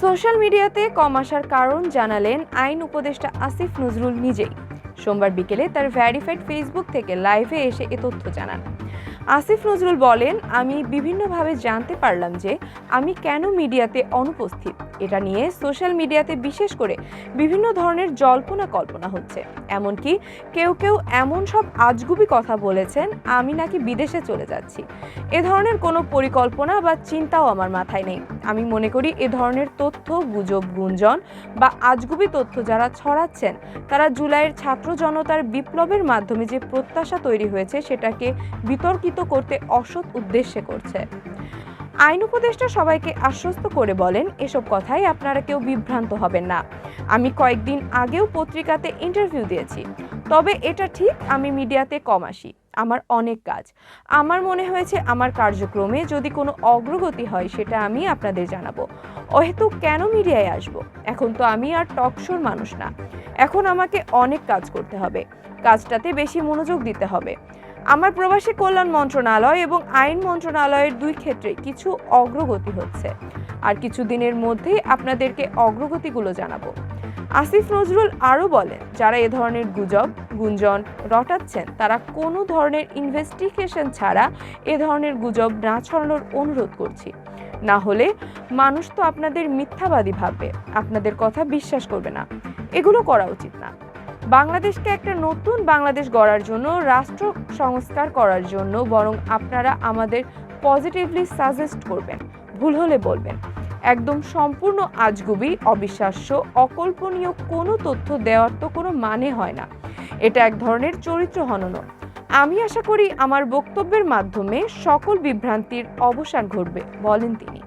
Social মিডিয়াতে কম আসার কারণ জানালেন আইন উপদেষ্টা আসিফ নজরুল নিজেই। সোমবার বিকেলে তার ভ্যারিফাইড ফেসবুক থেকে লাইভে এসে এ তথ্য জানান। আসিফ নজরুল বলেন, আমি বিভিন্নভাবে জানতে পারলাম যে আমি কেন মিডিয়াতে অনুপস্থিত। এটা নিয়ে সোশ্যাল মিডিয়াতে বিশেষ করে বিভিন্ন ধরনের জল্পনা কল্পনা হচ্ছে। এমনকি কেউ কেউ এমন সব আজগুবি কথা বলেছেন, আমি নাকি বিদেশে চলে যাচ্ছি। এ ধরনের কোনো পরিকল্পনা বা চিন্তাও আমার মাথায় নেই। আমি মনে করি এ ধরনের তথ্য, গুজব, গুঞ্জন বা আজগুবি তথ্য যারা ছড়াচ্ছেন, তারা জুলাইয়ের ছাত্র জনতার বিপ্লবের মাধ্যমে যে প্রত্যাশা তৈরি হয়েছে, সেটাকে বিতর্কিত করতে অসৎ উদ্দেশ্যে করছে। আইন উপদেষ্টা সবাইকে আশ্বস্ত করে বলেন, এসব কথাই আপনারা কেউ বিভ্রান্ত হবেন না। আমি কয়েকদিন আগেও পত্রিকাতে ইন্টারভিউ দিয়েছি। তবে এটা ঠিক, আমি মিডিয়াতে কম আসি। আমার অনেক কাজ। আমার মনে হয়েছে আমার কার্যক্রমে যদি কোনো অগ্রগতি হয়, সেটা আমি আপনাদের জানাব। অহেতু কেন মিডিয়ায় আসব? এখন তো আমি আর টকশোর মানুষ না। এখন আমাকে অনেক কাজ করতে হবে। কাজটাতে বেশি মনোযোগ দিতে হবে। আমার প্রবাসী কল্যাণ মন্ত্রণালয় এবং আইন মন্ত্রণালয়ের দুই ক্ষেত্রে কিছু অগ্রগতি হচ্ছে। আর কিছু দিনের মধ্যেই আপনাদেরকে অগ্রগতিগুলো জানাব। আসিফ নজরুল আরও বলেন, যারা এ ধরনের গুজব, গুঞ্জন রটাচ্ছেন, তারা কোনো ধরনের ইনভেস্টিগেশন ছাড়া এ ধরনের গুজব না ছড়ানোর অনুরোধ করছি। না হলে মানুষ তো আপনাদের মিথ্যাবাদী ভাববে, আপনাদের কথা বিশ্বাস করবে না। এগুলো করা উচিত না। বাংলাদেশকে একটা নতুন বাংলাদেশ গড়ার জন্য, রাষ্ট্র সংস্কার করার জন্য বরং আপনারা আমাদের পজিটিভলি সাজেস্ট করবেন, ভুল হলে বলবেন। একদম সম্পূর্ণ আজগুবি, অবিশ্বাস্য, অকল্পনীয় কোনো তথ্য দেওয়ার তো কোনো মানে হয় না। এটা এক ধরনের চরিত্র হনন আমি আশা করি আমার বক্তব্যের মাধ্যমে সকল বিভ্রান্তির অবসান ঘটবে, বলেন তিনি।